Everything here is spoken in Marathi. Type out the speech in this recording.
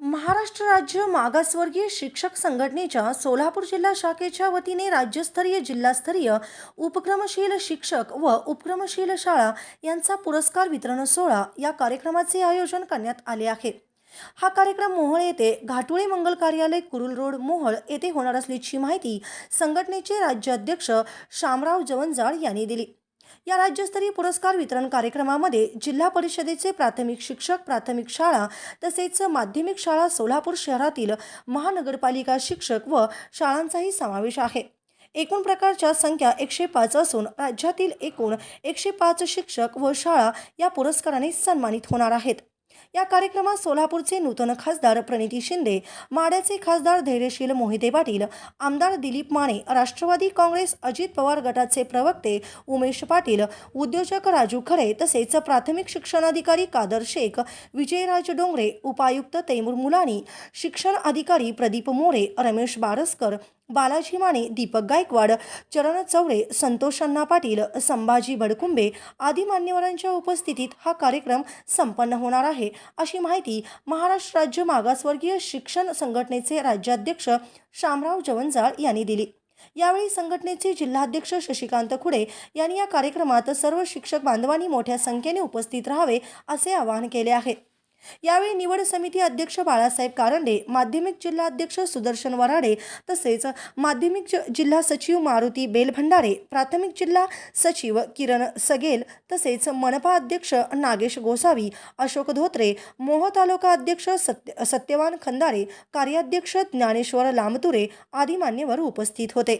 महाराष्ट्र राज्य मागासवर्गीय शिक्षक संघटनेच्या सोलापूर जिल्हा शाखेच्या वतीने राज्यस्तरीय जिल्हास्तरीय उपक्रमशील शिक्षक व उपक्रमशील शाळा यांचा पुरस्कार वितरण सोहळा या कार्यक्रमाचे आयोजन करण्यात आले आहे. हा कार्यक्रम मोहोळ येथे घाटुळे मंगल कार्यालय कुरुल रोड मोहोळ येथे होणार असल्याची माहिती संघटनेचे राज्याध्यक्ष शामराव जवंजाळ यांनी दिली. या राज्यस्तरीय पुरस्कार वितरण कार्यक्रमामध्ये जिल्हा परिषदेचे प्राथमिक शिक्षक प्राथमिक शाळा तसेच माध्यमिक शाळा सोलापूर शहरातील महानगरपालिका शिक्षक व शाळांचाही समावेश आहे. एकूण प्रकारच्या संख्या एकशे पाच असून राज्यातील एकूण एकशे पाच शिक्षक व शाळा या पुरस्काराने सन्मानित होणार आहेत. या कार्यक्रमात सोलापूरचे नूतन खासदार प्रणिती शिंदे माड्याचे खासदार धैर्यशील मोहिते पाटील आमदार दिलीप माने राष्ट्रवादी काँग्रेस अजित पवार गटाचे प्रवक्ते उमेश पाटील उद्योजक राजू खरे तसेच प्राथमिक शिक्षणाधिकारी कादर शेख विजयराज डोंगरे उपायुक्त तैमूर मुलानी शिक्षण अधिकारी प्रदीप मोरे रमेश बारसकर बालाजी माने दीपक गायकवाड चरण चवळे संतोष अण्णा पाटील संभाजी भडकुंबे आदी मान्यवरांच्या उपस्थितीत हा कार्यक्रम संपन्न होणार आहे. अशी माहिती महाराष्ट्र राज्य मागासवर्गीय शिक्षण संघटनेचे राज्याध्यक्ष शामराव जवंजाळ यांनी दिली. यावेळी संघटनेचे जिल्हाध्यक्ष शशिकांत खुडे यांनी या कार्यक्रमात सर्व शिक्षक बांधवांनी मोठ्या संख्येने उपस्थित राहावे असे आवाहन केले आहे. यावेळी निवड समिती अध्यक्ष बाळासाहेब कारंडे माध्यमिक जिल्हा अध्यक्ष सुदर्शन वराडे तसेच माध्यमिक जिल्हा सचिव मारुती बेलभंडारे प्राथमिक जिल्हा सचिव किरण सगेल तसेच मनपा अध्यक्ष नागेश गोसावी अशोक धोत्रे मोह तालुका अध्यक्ष सत्य सत्यवान खंदारे कार्याध्यक्ष ज्ञानेश्वर लामतुरे आदी मान्यवर उपस्थित होते.